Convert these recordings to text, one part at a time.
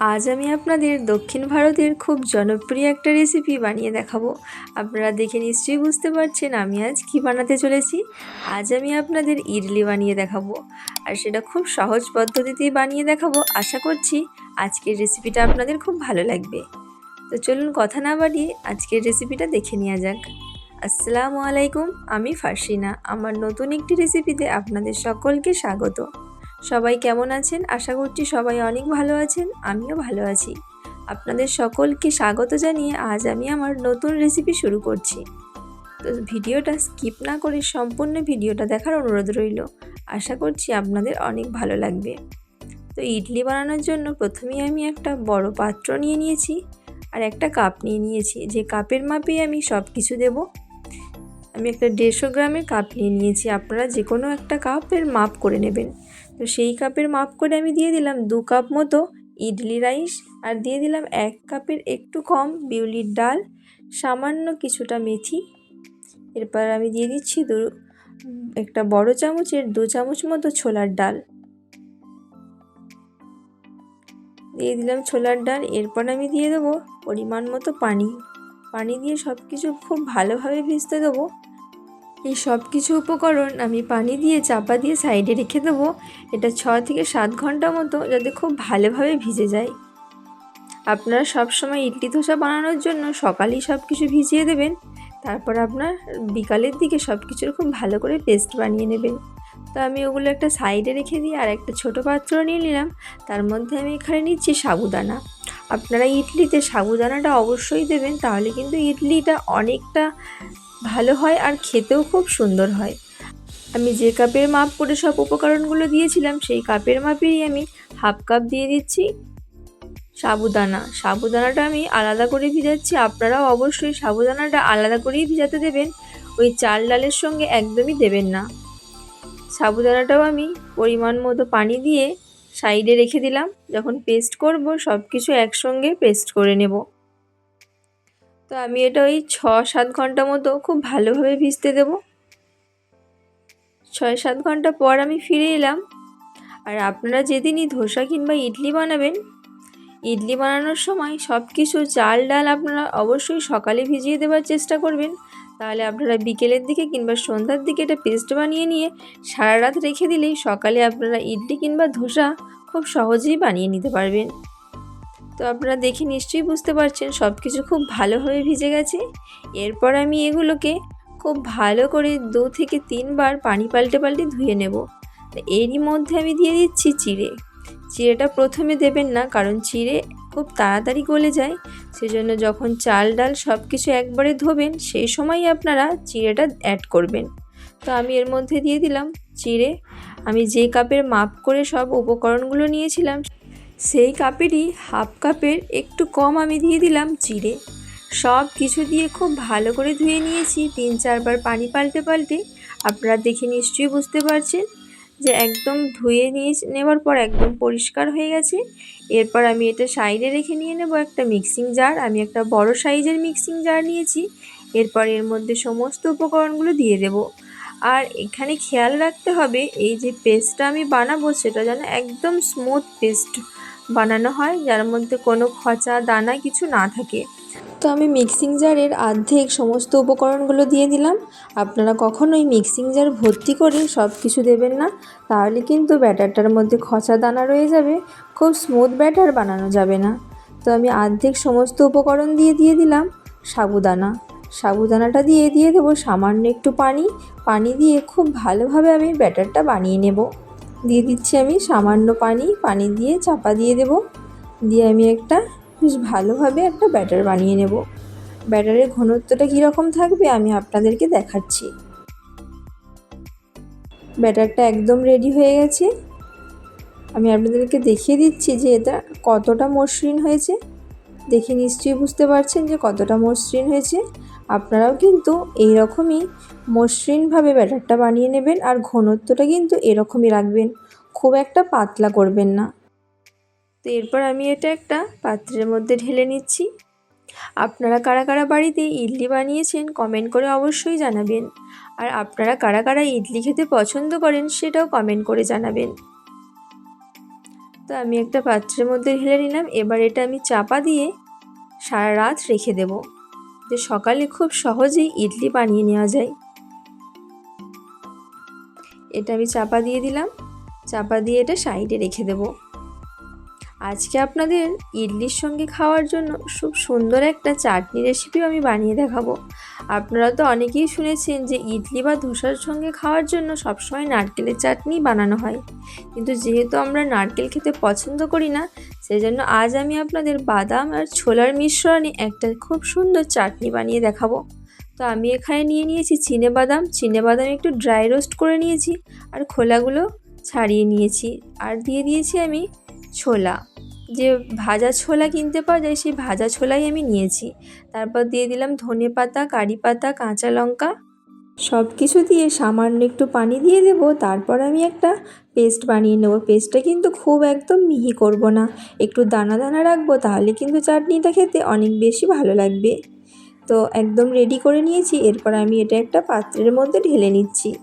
আজ আমি আপনাদের দক্ষিণ ভারতের খুব জনপ্রিয় একটা রেসিপি বানিয়ে দেখাবো। আপনারা দেখে নিশ্চয়ই বুঝতে পারছেন আমি আজ কি বানাতে চলেছি। আজ আমি আপনাদের ইডলি বানিয়ে দেখাবো। আর সেটা খুব সহজ পদ্ধতিতেই বানিয়ে দেখাবো। আশা করছি আজকের রেসিপিটা আপনাদের খুব ভালো লাগবে। তো চলুন কথা না বাড়িয়ে আজকের রেসিপিটা দেখে নেওয়া যাক। আসসালামু আলাইকুম, আমি ফার্সিনা আমার নতুন একটি রেসিপিতে আপনাদের সকলকে স্বাগত। সবাই কেমন আছেন? আশা করছি সবাই অনেক ভালো আছেন, আমিও ভালো আছি। আপনাদের সকলকে স্বাগত জানিয়ে আজ আমি আমার নতুন রেসিপি শুরু করছি। তো ভিডিওটা স্কিপ না করে সম্পূর্ণ ভিডিওটা দেখার অনুরোধ রইল। আশা করছি আপনাদের অনেক ভালো লাগবে। তো ইডলি বানানোর জন্য প্রথমেই আমি একটা বড় পাত্র নিয়ে নিয়েছি আর একটা কাপ নিয়ে নিয়েছি। যে কাপের মাপেই আমি সব কিছু দেবো। আমি একটা দেড়শো গ্রামের কাপ নিয়ে নিয়েছি। আপনারা যে কোনো একটা কাপের মাপ করে নেবেন। তো সেই কাপের মাপ করে আমি দিয়ে দিলাম দু কাপ মতো ইডলি রাইস আর দিয়ে দিলাম এক কাপের একটু কম বিউলির ডাল, সামান্য কিছুটা মেথি। এরপর আমি দিয়ে দিচ্ছি দু, একটা বড় চামচের দু চামচ মতো ছোলার ডাল। দিয়ে দিলাম ছোলার ডাল। এরপর আমি দিয়ে দেবো পরিমাণ মতো পানি। পানি দিয়ে সব কিছু খুব ভালোভাবে ভিজতে দেবো। এই সব কিছু উপকরণ আমি পানি দিয়ে, চাপা দিয়ে সাইডে রেখে দেবো। এটা ছ থেকে সাত ঘণ্টা মতো যাতে খুব ভালোভাবে ভিজে যায়। আপনারা সব সময় ইডলি ধোসা বানানোর জন্য সকালেই সব কিছু ভিজিয়ে দেবেন। তারপর আপনার বিকালের দিকে সব কিছুর খুব ভালো করে পেস্ট বানিয়ে নেবেন। তো আমি ওগুলো একটা সাইডে রেখে দিয়ে আর একটা ছোটো পাত্র নিয়ে নিলাম। তার মধ্যে আমি এখানে নিচ্ছি সাবুদানা। আপনারা ইডলিতে সাবুদানাটা অবশ্যই দেবেন, তাহলে কিন্তু ইডলিটা অনেকটা ভালো হয় আর খেতেও খুব সুন্দর হয়। আমি যে কাপের মাপ করে সব উপকরণগুলো দিয়েছিলাম, সেই কাপের মাপেই আমি হাফ কাপ দিয়ে দিচ্ছি সাবুদানা। সাবুদানাটা আমি আলাদা করে ভিজাচ্ছি। আপনারাও অবশ্যই সাবুদানাটা আলাদা করেই ভিজাতে দেবেন। ওই চাল ডালের সঙ্গে একদমই দেবেন না। সাবুদানাটাও আমি পরিমাণ মতো পানি দিয়ে সাইডে রেখে দিলাম। যখন পেস্ট করব সব কিছু একসঙ্গে পেস্ট করে নেব। তো আমি এটা ওই ছ সাত ঘণ্টা মতো খুব ভালোভাবে ভিজতে দেব। ছয় সাত ঘণ্টা পর আমি ফিরে এলাম। আর আপনারা যেদিনই ধোসা কিংবা ইডলি বানাবেন, ইডলি বানানোর সময় সব কিছু চাল, ডাল আপনারা অবশ্যই সকালে ভিজিয়ে দেওয়ার চেষ্টা করবেন। তাহলে আপনারা বিকেলের দিকে কিংবা সন্ধ্যার দিকে এটা পেস্ট বানিয়ে নিয়ে সারা রাত রেখে দিলেই সকালে আপনারা ইডলি কিংবা ধোসা খুব সহজেই বানিয়ে নিতে পারবেন। তো আপনারা দেখে নিশ্চয়ই বুঝতে পারছেন সব কিছু খুব ভালোভাবে ভিজে গেছে। এরপর আমি এগুলোকে খুব ভালো করে দু থেকে তিনবার পানি পাল্টে পাল্টে ধুয়ে নেব। এরই মধ্যে আমি দিয়ে দিচ্ছি চিড়ে। চিড়েটা প্রথমে দেবেন না, কারণ চিড়ে খুব তাড়াতাড়ি গলে যায়। সেজন্য যখন চাল ডাল সব কিছু একবারে ধোবেন, সেই সময়ই আপনারা চিড়েটা অ্যাড করবেন। তো আমি এর মধ্যে দিয়ে দিলাম চিড়ে। আমি যে কাপের মাপ করে সব উপকরণগুলো নিয়েছিলাম সেই কাপেরই হাফ কাপের একটু কম আমি দিয়ে দিলাম চিড়ে সব কিছু দিয়ে খুব ভালো করে ধুয়ে নিয়েছি। তিন চারবার পানি পাল্টে পাল্টে। আপনারা দেখে নিশ্চয়ই বুঝতে পারছেন যে একদম ধুয়ে নিয়ে নেওয়ার পর একদম পরিষ্কার হয়ে গেছে। এরপর আমি এটা সাইডে রেখে নিয়ে নেব একটা মিক্সিং জার। আমি একটা বড় সাইজের মিক্সিং জার নিয়েছি। এরপর এর মধ্যে সমস্ত উপকরণগুলো দিয়ে দেব। আর এখানে খেয়াল রাখতে হবে, এই যে পেস্টটা আমি বানাবো সেটা যেন একদম স্মুথ পেস্ট বানানো হয়, যার মধ্যে কোনো খচা, দানা কিছু না থাকে। তো আমি মিক্সিং জারের অর্ধেক সমস্ত উপকরণগুলো দিয়ে দিলাম। আপনারা কখনোই মিক্সিং জার ভর্তি করে সব কিছু দেবেন না। তাহলে কিন্তু ব্যাটারটার মধ্যে খচা, দানা রয়ে যাবে। খুব স্মুথ ব্যাটার বানানো যাবে না। তো আমি অর্ধেক সমস্ত উপকরণ দিয়ে দিয়ে দিলাম সাবুদানা। সাবুদানাটা দিয়ে দিয়ে দেবো সামান্য একটু পানি। পানি দিয়ে খুব ভালোভাবে আমি ব্যাটারটা বানিয়ে নেব। দিয়ে দিচ্ছি আমি সামান্য পানি পানি দিয়ে চাপা দিয়ে দেব। দিয়ে আমি একটা বেশ ভালোভাবে একটা ব্যাটার বানিয়ে নেব। ব্যাটারের ঘনত্বটা কীরকম থাকবে আমি আপনাদেরকে দেখাচ্ছি। ব্যাটারটা একদম রেডি হয়ে গেছে। আমি আপনাদেরকে দেখিয়ে দিচ্ছি যে এটা কতটা মসৃণ হয়েছে। দেখে নিশ্চয়ই বুঝতে পারছেন যে কতটা মসৃণ হয়েছে। আপনারাও কিন্তু এই রকমই মসৃণভাবে ব্যাটারটা বানিয়ে নেবেন আর ঘনত্বটা কিন্তু এরকমই রাখবেন। খুব একটা পাতলা করবেন না। তো এরপর আমি এটা একটা পাত্রের মধ্যে ঢেলে নিচ্ছি। আপনারা কারা কারা বাড়িতে ইডলি বানিয়েছেন কমেন্ট করে অবশ্যই জানাবেন। আর আপনারা কারা কারা ইডলি খেতে পছন্দ করেন সেটাও কমেন্ট করে জানাবেন। তো আমি একটা পাত্রের মধ্যে ঢেলে নিলাম। এবার এটা আমি চাপা দিয়ে সারা রাত রেখে দেব। যে সকালে খুব সহজেই ইডলি বানিয়ে নেওয়া যায়। এটা আমি চাপা দিয়ে দিলাম। চাপা দিয়ে এটা সাইডে রেখে দেব। আজকে আপনাদের ইডলির সঙ্গে খাওয়ার জন্য খুব সুন্দর একটা চাটনি রেসিপিও আমি বানিয়ে দেখাবো। আপনারা তো অনেকেই শুনেছেন যে ইডলি বা ধোসার সঙ্গে খাওয়ার জন্য সবসময় নারকেলের চাটনি বানানো হয়। কিন্তু যেহেতু আমরা নারকেল খেতে পছন্দ করি না সেই জন্য আজ আমি আপনাদের বাদাম আর ছোলার মিশ্রণে একটা খুব সুন্দর চাটনি বানিয়ে দেখাবো। তো আমি এখানে নিয়ে নিয়েছি চিনে বাদাম। চিনে বাদাম একটু ড্রাই রোস্ট করে নিয়েছি আর খোলাগুলো ছাড়িয়ে নিয়েছি। আর দিয়ে দিয়েছি আমি ছোলা। যে ভাজা ছোলা কিনতে পাওয়া যায়, সেই ভাজা ছোলাই আমি নিয়েছি। তারপর দিয়ে দিলাম ধনে পাতা, কারি পাতা, কাঁচা লঙ্কা। সব কিছু দিয়ে সামান্য একটু পানি দিয়ে দেব, তারপর আমি একটা পেস্ট বানিয়ে নেব। পেস্টটা কিন্তু খুব একদম মিহি করব না। একটু দানা দানা রাখব, তাহলে কিন্তু চাটনিটা খেতে অনেক বেশি ভালো লাগবে। তো একদম রেডি করে নিয়েছি, এরপর আমি এটা একটা পাত্রের মধ্যে ঢেলে নিচ্ছি।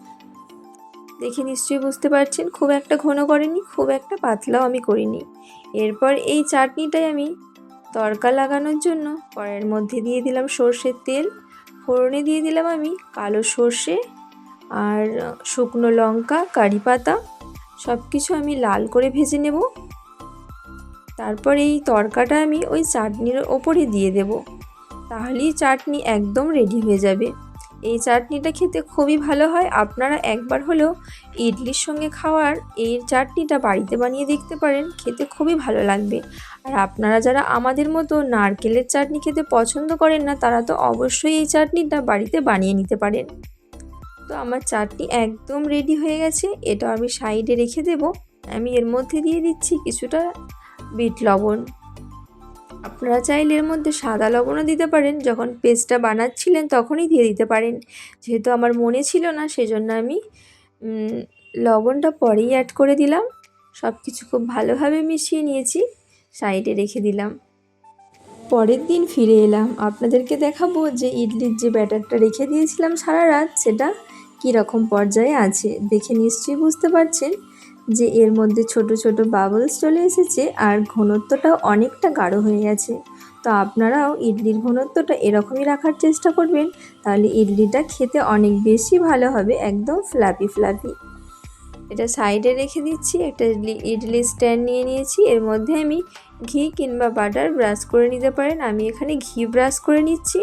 দেখে নিশ্চয়ই বুঝতে পারছেন, খুব একটা ঘন করেনি, খুব একটা পাতলাও আমি করিনি। এরপর এই চাটনিটাই আমি তড়কা লাগানোর জন্য কড়াইয়ের মধ্যে দিয়ে দিলাম সর্ষের তেল, ফোড়নে দিয়ে দিলাম আমি কালো সর্ষে আর শুকনো লঙ্কা, কারি পাতা সব কিছু আমি লাল করে ভেজে নেব। তারপর এই তরকাটা আমি ওই চাটনির ওপরে দিয়ে দেব, তাহলেই চাটনি একদম রেডি হয়ে যাবে। এই চাটনিটা খেতে খুবই ভালো হয়। আপনারা একবার হলেও ইডলির সঙ্গে খাওয়ার এই চাটনিটা বাড়িতে বানিয়ে দেখতে পারেন, খেতে খুবই ভালো লাগবে। আর আপনারা যারা আমাদের মতো নারকেলের চাটনি খেতে পছন্দ করেন না, তারা তো অবশ্যই এই চাটনিটা বাড়িতে বানিয়ে নিতে পারেন। তো আমার চাটনি একদম রেডি হয়ে গেছে। এটা আমি সাইডে রেখে দেব। আমি এর মধ্যে দিয়ে দিচ্ছি কিছুটা বিট লবণ। আপনারা চাইলে এর মধ্যে সাদা লবণও দিতে পারেন। যখন পেস্টটা বানাচ্ছিলেন তখনই দিয়ে দিতে পারেন। যেহেতু আমার মনে ছিল না, সেজন্য আমি লবণটা পরেই অ্যাড করে দিলাম। সব কিছু খুব ভালোভাবে মিশিয়ে নিয়েছি, সাইডে রেখে দিলাম। পরের দিন ফিরে এলাম। আপনাদেরকে দেখাবো যে ইডলির যে ব্যাটারটা রেখে দিয়েছিলাম সারা রাত, সেটা কীরকম পর্যায়ে আছে। দেখে নিশ্চয়ই বুঝতে পারছেন যে এর মধ্যে ছোট ছোট বাবলস চলে এসেছে আর ঘনত্বটাও অনেকটা গাঢ় হয়ে গেছে। তো আপনারাও ইডলির ঘনত্বটা এরকমই রাখার চেষ্টা করবেন, তাহলে ইডলিটা খেতে অনেক বেশি ভালো হবে, একদম ফ্ল্যাপি ফ্ল্যাপি এটা সাইডে রেখে দিচ্ছি, একটা ইডলি স্ট্যান্ড নিয়ে নিয়েছি, এর মধ্যে আমি ঘি কিংবা বাটার ব্রাশ করে নিতে পারেন, আমি এখানে ঘি ব্রাশ করে নিচ্ছি।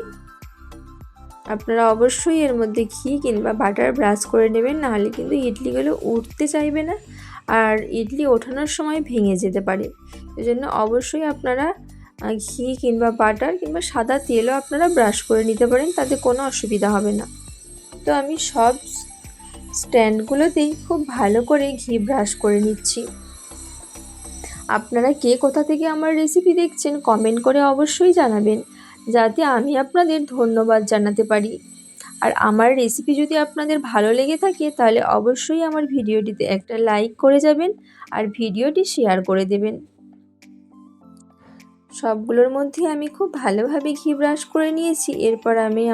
আপনারা অবশ্যই এর মধ্যে ঘি কিংবা বাটার ব্রাশ করে নেবেন, নাহলে কিন্তু ইডলিগুলো উঠতে চাইবে না। আর ইডলি ওঠানোর সময় ভেঙে যেতে পারে। জন্য অবশ্যই আপনারা ঘি কিংবা বাটার কিংবা সাদা তেলও আপনারা ব্রাশ করে নিতে পারেন, তাতে কোনো অসুবিধা হবে না। তো আমি সব স্ট্যান্ডগুলোতেই খুব ভালো করে ঘি ব্রাশ করে নিচ্ছি। আপনারা কে কোথা থেকে আমার রেসিপি দেখছেন কমেন্ট করে অবশ্যই জানাবেন, যাতে আমি আপনাদের ধন্যবাদ জানাতে পারি। আর আমার রেসিপি যদি আপনাদের ভালো লেগে থাকে, তাহলে অবশ্যই আমার ভিডিওটিতে একটা লাইক করে যাবেন আর ভিডিওটি শেয়ার করে দেবেন। সবগুলোর মধ্যে আমি খুব ভালোভাবে ঘি ব্রাশ করে নিয়েছি। এরপর আমি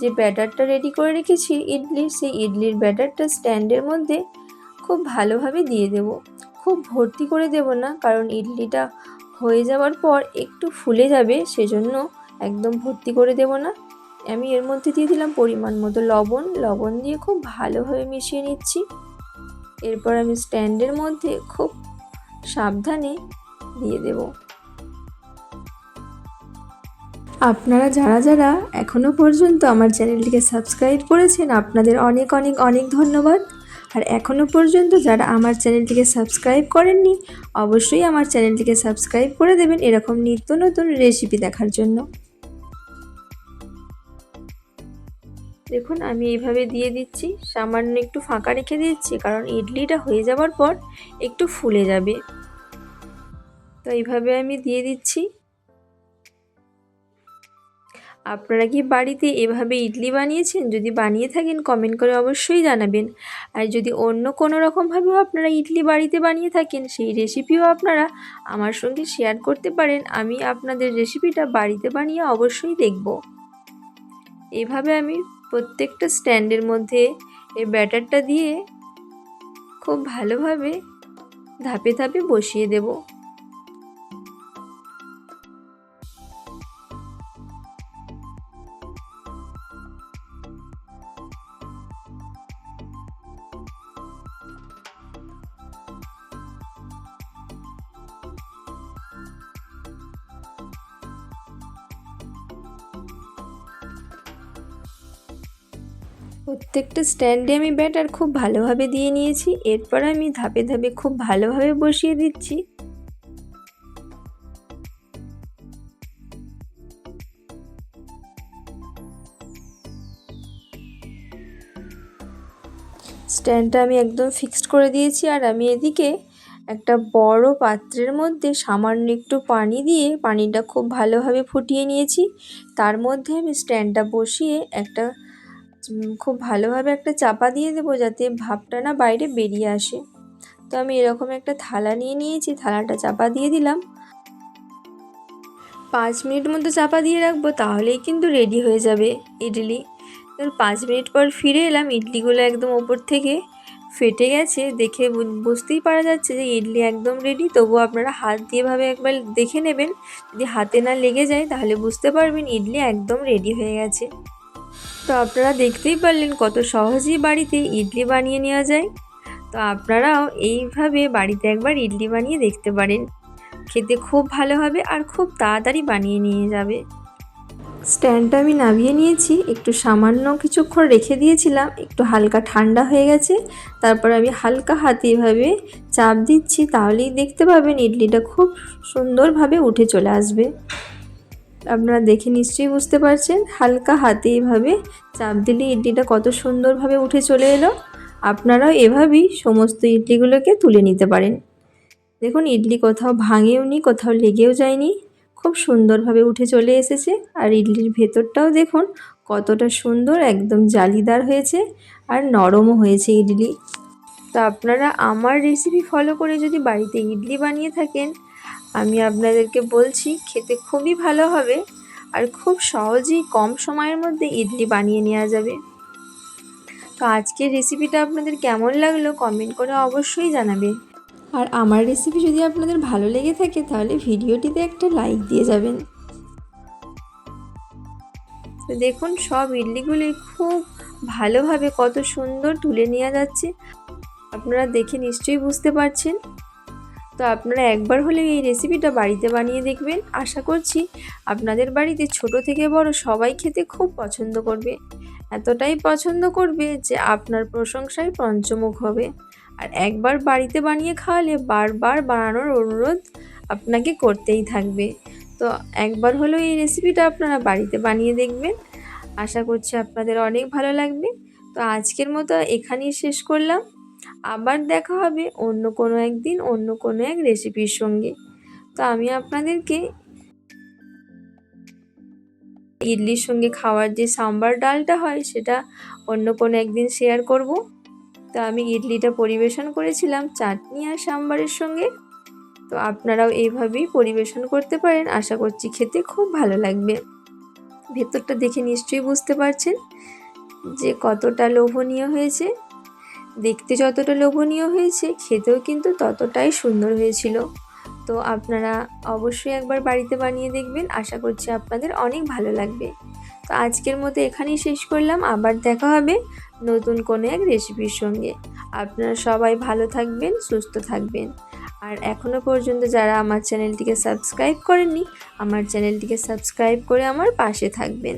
যে ব্যাটারটা রেডি করে রেখেছি ইডলির সেই ইডলির ব্যাটারটা স্ট্যান্ডের মধ্যে খুব ভালোভাবে দিয়ে দেব। খুব ভর্তি করে দেব না, কারণ ইডলিটা হয়ে যাওয়ার পর একটু ফুলে যাবে, সেজন্য একদম ভর্তি করে দেব না। আমি এর মধ্যে দিয়ে দিলাম পরিমাণ মতো লবণ। লবণ দিয়ে খুব ভালোভাবে মিশিয়ে নিচ্ছি। এরপর আমি স্ট্যান্ডের মধ্যে খুব সাবধানে দিয়ে দেব। আপনারা যারা যারা এখনও পর্যন্ত আমার চ্যানেলটিকে সাবস্ক্রাইব করেছেন, আপনাদের অনেক অনেক অনেক ধন্যবাদ। আর এখনও পর্যন্ত যারা আমার চ্যানেলটিকে সাবস্ক্রাইব করেননি, অবশ্যই আমার চ্যানেলটিকে সাবস্ক্রাইব করে দেবেন এরকম নিত্য নতুন রেসিপি দেখার জন্য। দেখুন, আমি এইভাবে দিয়ে দিচ্ছি। সামান্য একটু ফাঁকা রেখে দিচ্ছি, কারণ ইডলিটা হয়ে যাওয়ার পর একটু ফুলে যাবে। তো এইভাবে আমি দিয়ে দিচ্ছি। আপনারা কি বাড়িতে এভাবে ইডলি বানিয়েছেন? যদি বানিয়ে থাকেন কমেন্ট করে অবশ্যই জানাবেন। আর যদি অন্য কোনো রকমভাবেও আপনারা ইডলি বাড়িতে বানিয়ে থাকেন, সেই রেসিপিও আপনারা আমার সঙ্গে শেয়ার করতে পারেন। আমি আপনাদের রেসিপিটা বাড়িতে বানিয়ে অবশ্যই দেখব। এইভাবে আমি প্রত্যেকটা স্ট্যান্ডের মধ্যে এই ব্যাটারটা দিয়ে খুব ভালোভাবে ধাপে ধাপে বসিয়ে দেব। প্রত্যেকটা স্ট্যান্ডে আমি ব্যাটার খুব ভালোভাবে দিয়ে নিয়েছি। এরপর আমি ধাপে ধাপে খুব ভালোভাবে বসিয়ে দিচ্ছি। স্ট্যান্ডটা আমি একদম ফিক্সড করে দিয়েছি আর আমি এদিকে একটা বড় পাত্রের মধ্যে সামান্য একটু পানি দিয়ে পানিটা খুব ভালোভাবে ফুটিয়ে নিয়েছি। তার মধ্যে আমি স্ট্যান্ডটা বসিয়ে একটা খুব ভালোভাবে একটা চাপা দিয়ে দেবো যাতে ভাপটা না বাইরে বেরিয়ে আসে। তো আমি এরকম একটা থালা নিয়ে নিয়েছি, থালাটা চাপা দিয়ে দিলাম। পাঁচ মিনিট মতো চাপা দিয়ে রাখব, তাহলেই কিন্তু রেডি হয়ে যাবে ইডলি। এবার পাঁচ মিনিট পর ফিরে এলাম, ইডলিগুলো একদম ওপর থেকে ফেটে গেছে। দেখে বুঝতেই পারা যাচ্ছে যে ইডলি একদম রেডি তবু আপনারা হাত দিয়ে ভাবে একবার দেখে নেবেন। যদি হাতে না লেগে যায়, তাহলে বুঝতে পারবেন ইডলি একদম রেডি হয়ে গেছে। তো আপনারা দেখতেই পারলেন কত সহজেই বাড়িতে ইডলি বানিয়ে নেওয়া যায়। তো আপনারাও এইভাবে বাড়িতে একবার ইডলি বানিয়ে দেখতে পারেন। খেতে খুব ভালো হবে আর খুব তাড়াতাড়ি বানিয়ে নিয়ে যাবে। স্ট্যান্ডটা আমি নামিয়ে নিয়েছি, একটু সামান্য কিছুক্ষণ রেখে দিয়েছিলাম, একটু হালকা ঠান্ডা হয়ে গেছে। তারপর আমি হালকা হাতে এভাবে চাপ দিচ্ছি, তাহলেই দেখতে পাবেন ইডলিটা খুব সুন্দরভাবে উঠে চলে আসবে। আপনারা দেখে নিশ্চয়ই বুঝতে পারছেন, হালকা হাতে এভাবে চাপ দিলে ইডলিটা কত সুন্দরভাবে উঠে চলে এলো। আপনারাও এভাবেই সমস্ত ইডলিগুলোকে তুলে নিতে পারেন। দেখুন, ইডলি কোথাও ভাঙেও নি, কোথাও লেগেও যায়নি, খুব সুন্দরভাবে উঠে চলে এসেছে। আর ইডলির ভেতরটাও দেখুন, কতটা সুন্দর, একদম জালিদার হয়েছে আর নরমও হয়েছে ইডলি। তো আপনারা আমার রেসিপি ফলো করে যদি বাড়িতে ইডলি বানিয়ে থাকেন আমি আপনাদেরকে বলছি খেতে খুবই ভালো হবে আর খুব সহজেই কম সময়ের মধ্যে ইডলি বানিয়ে নেওয়া যাবে। তো আজকের রেসিপিটা আপনাদের কেমন লাগল কমেন্ট করে অবশ্যই জানাবেন। আর আমার রেসিপি যদি আপনাদের ভালো লেগে থাকে তাহলে ভিডিওটিতে একটা লাইক দিয়ে যাবেন। তো দেখুন সব ইডলিগুলি খুব ভালোভাবে কত সুন্দর তুলে নেওয়া যাচ্ছে। আপনারা দেখে নিশ্চয়ই বুঝতে পারছেন। তো আপনারা একবার হলে এই রেসিপিটা বাড়িতে বানিয়ে দেখবেন। আশা করছি আপনাদের বাড়িতে ছোট থেকে বড় সবাই খেতে খুব পছন্দ করবে। এতটাই পছন্দ করবে যে আপনার প্রশংসায় পঞ্চমুখ হবে। আর একবার বাড়িতে বানিয়ে খাওয়ালে বারবার বানানোর অনুরোধ আপনাকে করতেই থাকবে। তো একবার হলেও এই রেসিপিটা আপনারা বাড়িতে বানিয়ে দেখবেন। আশা করছি আপনাদের অনেক ভালো লাগবে। তো আজকের মতো এখানেই শেষ করলাম। আবার দেখা হবে অন্য কোনো একদিন, অন্য কোনো এক রেসিপির সঙ্গে। তো আমি আপনাদেরকে ইডলির সঙ্গে খাওয়ার যে সাম্বার ডালটা হয়, সেটা অন্য কোনো একদিন শেয়ার করব। তো আমি ইডলিটা পরিবেশন করেছিলাম চাটনি আর সাম্বারের সঙ্গে। তো আপনারাও এইভাবেই পরিবেশন করতে পারেন। আশা করছি খেতে খুব ভালো লাগবে। ভেতরটা দেখে নিশ্চয়ই বুঝতে পারছেন যে কতটা লোভনীয় হয়েছে। দেখতে যতটা লোভনীয় হয়েছে, খেতেও কিন্তু ততটাই সুন্দর হয়েছিল। তো আপনারা অবশ্যই একবার বাড়িতে বানিয়ে দেখবেন, আশা করছি আপনাদের অনেক ভালো লাগবে। তো আজকের মতো এখানেই শেষ করলাম, আবার দেখা হবে নতুন কোনো এক রেসিপির সঙ্গে। আপনারা সবাই ভালো থাকবেন, সুস্থ থাকবেন। আর এখনও পর্যন্ত যারা আমার চ্যানেলটিকে সাবস্ক্রাইব করেননি, আমার চ্যানেলটিকে সাবস্ক্রাইব করে আমার পাশে থাকবেন।